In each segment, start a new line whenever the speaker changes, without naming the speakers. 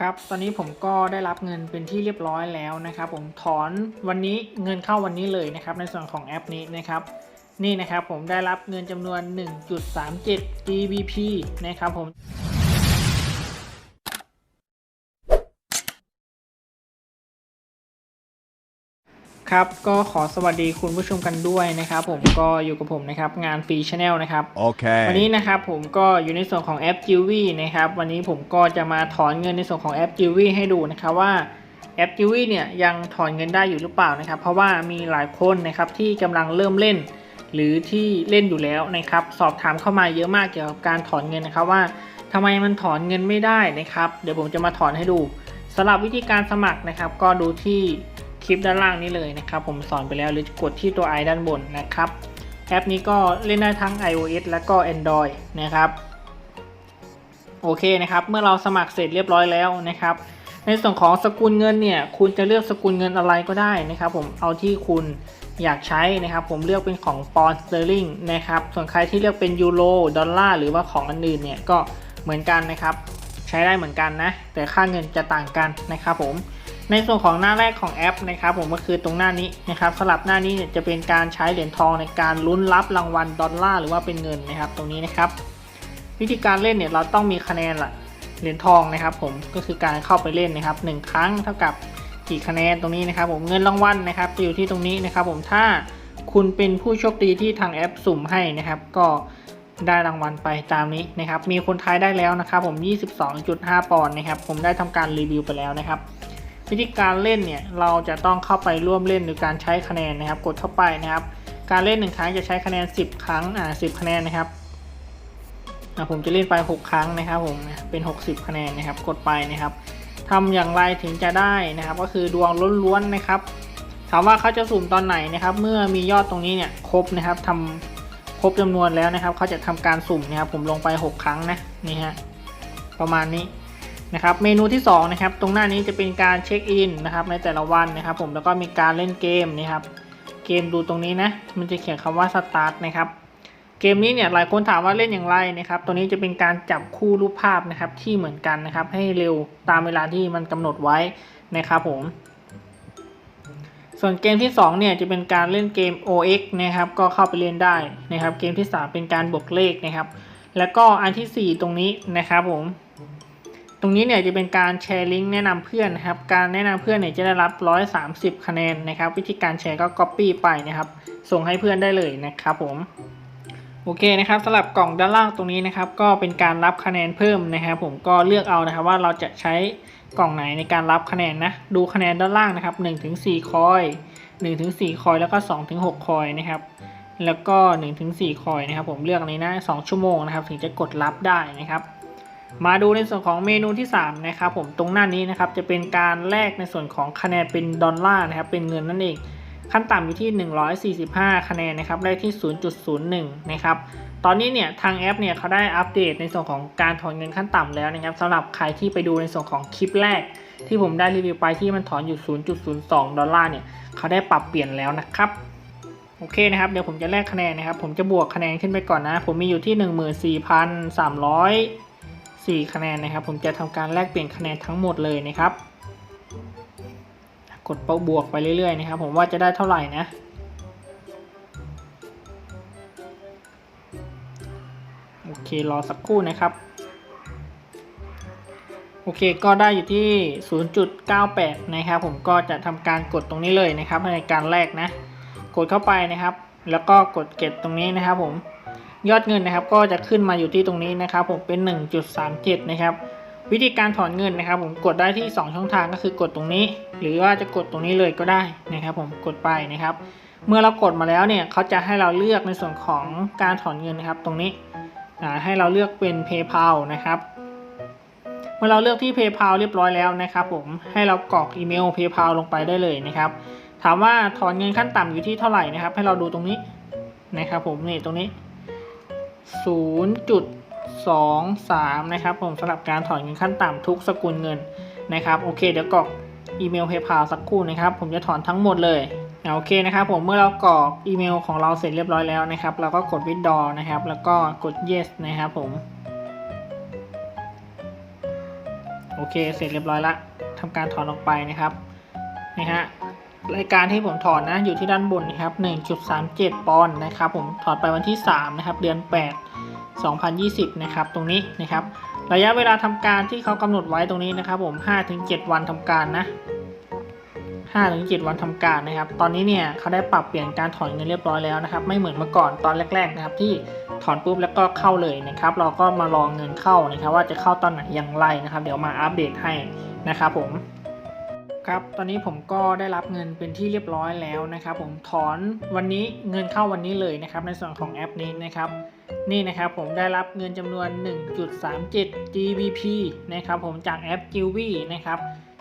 ครับ ตอนนี้ผมก็ได้รับเงินเป็นที่เรียบร้อยแล้วนะครับผมถอนวันนี้เงินเข้าวันนี้เลยนะครับในส่วนของแอปนี้นะครับ นี่นะครับผมได้รับเงินจำนวน 1.37 GBP นะครับผม ครับก็ขอสวัสดีคุณผู้ชมกันด้วยนะครับ ผมก็อยู่กับผมนะครับงานฟรีชาแนลนะครับ
Okay.
วันนี้นะครับผมก็อยู่ในส่วนของแอป j i v y นะครับวันนี้ผมก็จะมาถอนเงินในส่วนของแอป j i v y ให้ดูนะครับว่าแอป j i v y เนี่ยยังถอนเงินได้อยู่หรือเปล่านะครับ เพราะว่ามีหลายคนนะครับที่กำลังเริ่มเล่น หรือที่เล่นอยู่แล้วนะครับ สอบถามเข้ามาเยอะมากเกี่ยวกับการถอนเงินนะครับว่าทำไมมันถอนเงินไม่ได้นะครับ เดี๋ยวผมจะมาถอนให้ดูสำหรับวิธีการสมัครนะครับ ก็ดูที่ คลิปด้านล่างนี้เลยนะครับ ผมสอนไปแล้วหรือกดที่ตัว i ด้านบนนะครับแอปนี้ก็เล่นได้ทั้ง iOS และก็ Android นะครับโอเคนะครับ เมื่อเราสมัครเสร็จเรียบร้อยแล้วนะครับ ในส่วนของสกุลเงินเนี่ย คุณจะเลือกสกุลเงินอะไรก็ได้นะครับ ผมเอาที่คุณอยากใช้นะครับ ผมเลือกเป็นของปอนด์สเตอร์ลิงนะครับ ส่วนใครที่เลือกเป็นยูโรดอลลาร์หรือว่าของอันอื่นเนี่ยก็เหมือนกันนะครับ ใช้ได้เหมือนกันนะ แต่ค่าเงินจะต่างกันนะครับผม ในส่วนของหน้าแรกของแอปนะครับผมก็คือตรงหน้านี้นะครับสลับหน้านี้เนี่ยจะเป็นการใช้เหรียญทองในการลุ้นรับรางวัลดอลลาร์หรือว่าเป็นเงินนะครับ ตรงนี้นะครับ วิธีการเล่นเนี่ยเราต้องมีคะแนนละเหรียญทองนะครับ ผมก็คือการเข้าไปเล่นนะครับหนึ่งครั้งเท่ากับกี่คะแนนตรงนี้นะครับ ผมเงินรางวัลนะครับจะอยู่ที่ตรงนี้นะครับ ผมถ้าคุณเป็นผู้โชคดีที่ทางแอปสุ่มให้นะครับ ก็ได้รางวัลไปตามนี้นะครับ มีคนทายได้แล้วนะครับ ผม 22.5 ปอนด์นะครับ ผมได้ทำการรีวิวไปแล้วนะครับ วิธีการเล่นเนี่ยเราจะต้องเข้าไปร่วมเล่นโดยการใช้คะแนนนะครับ กดเข้าไปนะครับ การเล่นหนึ่งครั้งจะใช้คะแนน 10 ครั้งอ่า10คะแนนนะครับอ่าผมจะเล่นไป 6 ครั้งนะครับผมเป็น 60 คะแนนนะครับ กดไปนะครับทำอย่างไรถึงจะได้นะครับ ก็คือดวงล้วนๆนะครับ ถามว่าเขาจะสุ่มตอนไหนนะครับ เมื่อมียอดตรงนี้เนี่ยครบนะครับทำครบจำนวนแล้วนะครับเขาจะทำการสุ่มนะครับ ผมลงไป 6 ครั้งนะนี่ฮะประมาณนี้ นะครับเมนูที่2นะครับตรงหน้านี้จะเป็นการเช็คอินนะครับในแต่ละวันนะครับผมแล้วก็มีการเล่นเกมนะครับเกมดูตรงนี้นะมันจะเขียนคำว่าสตาร์ทนะครับเกมนี้เนี่ยหลายคนถามว่าเล่นอย่างไรนะครับตัวนี้จะเป็นการจับคู่รูปภาพนะครับที่เหมือนกันนะครับให้เร็วตามเวลาที่มันกำหนดไว้นะครับผมส่วนเกมที่2เนี่ยจะเป็นการเล่นเกม OX นะครับก็เข้าไปเล่นได้นะครับเกมที่ 3 เป็นการบวกเลขนะครับ แล้วก็อันทีสี่4 ตรงนี้นะครับผม รงนี้เนี่ยจะเป็นการแชร์ลิงก์แนะนำเพื่อนนะครับการแนะนำเพื่อนเนี่ยจะได้รับ 130 คะแนนนะครับ วิธีการแชร์ก็ Copy ไปนะครับ ส่งให้เพื่อนได้เลยนะครับผมโอเคนะครับสำหรับกล่องด้านล่างตรงนี้นะครับ ก็เป็นการรับคะแนนเพิ่มนะครับผมก็เลือกเอานะครับว่าเราจะใช้กล่องไหนในการรับคะแนนนะดูคะแนนด้านล่างนะครับ1-4คอย1-4คอยแล้วก็2-6คอยนะครับแล้วก็1-4คอยนะครับผมเลือกนี้นะ2ชั่วโมงนะครับ ถึงจะกดรับได้นะครับ มาดูในส่วนของเมนูที่ 3 นะครับผมตรงหน้านี้นะครับจะเป็นการแลกในส่วนของคะแนนเป็นดอลลาร์นะครับเป็นเงินนั่นเอง ขั้นต่ำอยู่ที่ 145 คะแนนนะครับได้ที่ 0.01 นะครับตอนนี้เนี่ยทางแอปเนี่ยเขาได้อัปเดตในส่วนของการถอนเงินขั้นต่ำแล้วนะครับสำหรับใครที่ไปดูในส่วนของคลิปแรก ที่ผมได้รีวิวไปที่มันถอนอยู่ 0.02 ดอลลาร์เนี่ยเขาได้ปรับเปลี่ยนแล้วนะครับโอเคนะครับเดี๋ยวผมจะแลกคะแนนนะครับผมจะบวกคะแนนขึ้นไปก่อนนะ ผมมีอยู่ที่ 14,300 4 คะแนนนะครับ ผมจะทำการแลกเปลี่ยนคะแนนทั้งหมดเลยนะครับ กดเป้าบวกไปเรื่อยๆนะครับ ผมว่าจะได้เท่าไหร่นะโอเครอสักครู่นะครับโอเคก็ได้อยู่ที่ 0.98 นะครับ ผมก็จะทำการกดตรงนี้เลยนะครับในการแลกนะ กดเข้าไปนะครับ แล้วก็กดเก็บตรงนี้นะครับผม ยอดเงินนะครับ ก็จะขึ้นมาอยู่ที่ตรงนี้นะครับ ผมเป็น 1.37 นะครับ วิธีการถอนเงินนะครับ ผมกดได้ที่ 2 ช่องทางก็คือกดตรงนี้ หรือว่าจะกดตรงนี้เลยก็ได้นะครับ ผมกดไปนะครับ เมื่อเรากดมาแล้วเนี่ยเขาจะให้เราเลือกในส่วนของการถอนเงินนะครับ ตรงนี้ให้เราเลือกเป็น PayPal นะครับเมื่อเราเลือกที่ PayPal เรียบร้อยแล้วนะครับ ผมให้เรากรอกอีเมล PayPal ลงไปได้เลยนะครับ ถามว่าถอนเงินขั้นต่ำอยู่ที่เท่าไหร่นะครับ ให้เราดูตรงนี้นะครับ ผมนี่ตรงนี้ 0.23 นะครับผมสำหรับการถอนเงินขั้นต่ำทุกสกุลเงินนะครับโอเคเดี๋ยวกรอกอีเมล PayPal สักครู่นะครับ ผมจะถอนทั้งหมดเลยโอเคนะครับผมเมื่อเรากรอกอีเมลของเราเสร็จเรียบร้อยแล้วนะครับ เราก็กด withdraw นะครับ แล้วก็กด yes นะครับผมโอเคเสร็จเรียบร้อยละทำการถอนออกไปนะครับนี่ฮะ รายการที่ผมถอนนะอยู่ที่ด้านบนนะครับ 1.37 ปอนด์นะครับ ผมถอนไปวันที่ 3 นะครับ เดือน 8 2020 นะครับ ตรงนี้นะครับ ระยะเวลาทำการที่เขากำหนดไว้ตรงนี้นะครับ ผม 5-7 วันทำการนะ5-7 วันทำการนะครับ ตอนนี้เนี่ยเขาได้ปรับเปลี่ยนการถอนเงินเรียบร้อยแล้วนะครับ ไม่เหมือนเมื่อก่อนตอนแรก ๆ นะครับ ที่ถอนปุ๊บแล้วก็เข้าเลยนะครับ เราก็มารอเงินเข้านะครับ ว่าจะเข้าตอนไหนอย่างไรนะครับ เดี๋ยวมาอัปเดตให้นะครับ ผม ครับ ตอนนี้ผมก็ได้รับเงินเป็นที่เรียบร้อยแล้วนะครับ ผมถอนวันนี้เงินเข้าวันนี้เลยนะครับ ในส่วนของแอปนี้นะครับ นี่นะครับผมได้รับเงินจำนวน 1.37 GBP นะครับผมจากแอป j w i นะครับ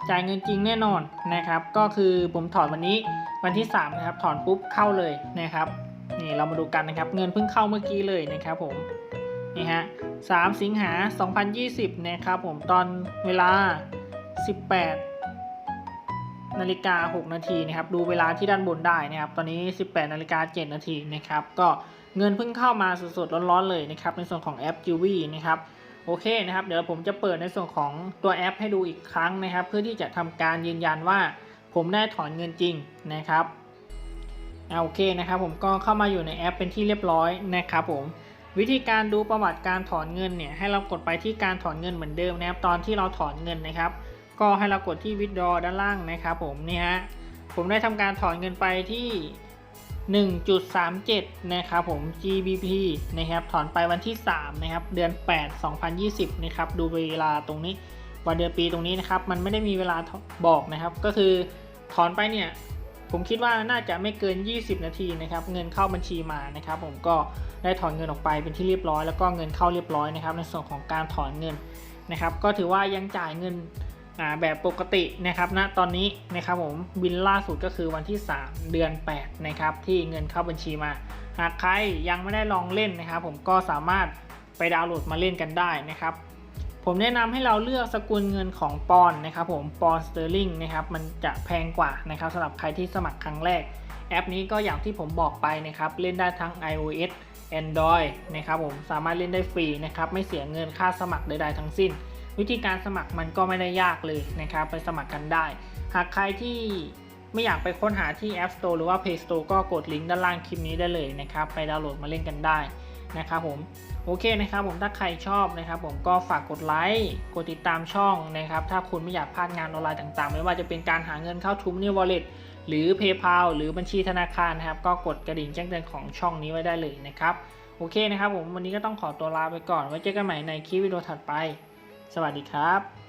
จ่ายเงินจริงแน่นอนนะครับ ก็คือผมถอนวันนี้วันที่3นะครับถอนปุ๊บเข้าเลยนะครับนี่เรามาดูกันนะครับ เงินเพิ่งเข้าเมื่อกี้เลยนะครับผมนี่ฮะ3สิงหา 2020 นะครับผมตอนเวลา 18 นาฬิกา 6 นาทีนะครับดูเวลาที่ด้านบนได้นะครับตอนนี้ 18นาฬิกา7นาทีนะครับก็เงินเพิ่งเข้ามาสดๆร้อนๆเลยนะครับในส่วนของแอป j w i นะครับโอเคนะครับเดี๋ยวผมจะเปิดในส่วนของตัวแอปให้ดูอีกครั้งนะครับ เพื่อที่จะทำการยืนยันว่าผมได้ถอนเงินจริงนะครับอ่าโอเคนะครับผมก็เข้ามาอยู่ในแอปเป็นที่เรียบร้อยนะครับผมวิธีการดูประวัติการถอนเงินเนี่ยให้เรากดไปที่การถอนเงินเหมือนเดิมนะครับตอนที่เราถอนเงินนะครับ ก็ให้เรากดที่ withdraw ด้านล่างนะครับผมนี่ฮะผมได้ทำการถอนเงินไปที่ 1.37 นะครับผม GBP นะครับ ถอนไปวันที่ 3 นะครับ เดือน 8 2020 นะครับ ดูเวลาตรงนี้ วันเดือนปีตรงนี้นะครับ มันไม่ได้มีเวลาบอกนะครับ ก็คือถอนไปเนี่ย ผมคิดว่าน่าจะไม่เกิน 20 นาทีนะครับ เงินเข้าบัญชีมานะครับ ผมก็ได้ถอนเงินออกไปเป็นที่เรียบร้อย แล้วก็เงินเข้าเรียบร้อยนะครับ ในส่วนของการถอนเงินนะครับ ก็ถือว่ายังจ่ายเงิน แบบปกตินะครับณตอนนี้นะครับผมบินล่าสุดก็คือวันที่ 3 เดือน 8 นะครับ ที่เงินเข้าบัญชีมา หากใครยังไม่ได้ลองเล่นนะครับ ผมก็สามารถไปดาวน์โหลดมาเล่นกันได้นะครับ ผมแนะนำให้เราเลือกสกุลเงินของปอนนะครับผมปอนสเตอร์ลิงนะครับมันจะแพงกว่านะครับสำหรับใครที่สมัครครั้งแรก แอปนี้ก็อย่างที่ผมบอกไปนะครับเล่นได้ทั้ง iOS Android นะครับผมสามารถเล่นได้ฟรีนะครับไม่เสียเงินค่าสมัครใดๆทั้งสิ้น วิธีการสมัครมันก็ไม่ได้ยากเลยนะครับ ไปสมัครกันได้ หากใครที่ไม่อยากไปค้นหาที่ App Store หรือว่า Play Store ก็กดลิงก์ด้านล่างคลิปนี้ได้เลยนะครับ ไปดาวน์โหลดมาเล่นกันได้นะครับผมโอเคนะครับผมถ้าใครชอบนะครับ ผมก็ฝากกดไลค์กดติดตามช่องนะครับ ถ้าคุณไม่อยากพลาดงานออนไลน์ต่างๆ ไม่ว่าจะเป็นการหาเงินเข้าทูมนี่วอลเล็ตหรือ PayPal หรือบัญชีธนาคารนะครับ ก็กดกระดิ่งแจ้งเตือนของช่องนี้ไว้ได้เลยนะครับ โอเคนะครับผมวันนี้ก็ต้องขอตัวลาไปก่อน ไว้เจอกันใหม่ในคลิปวิดีโอถัดไป สวัสดีครับ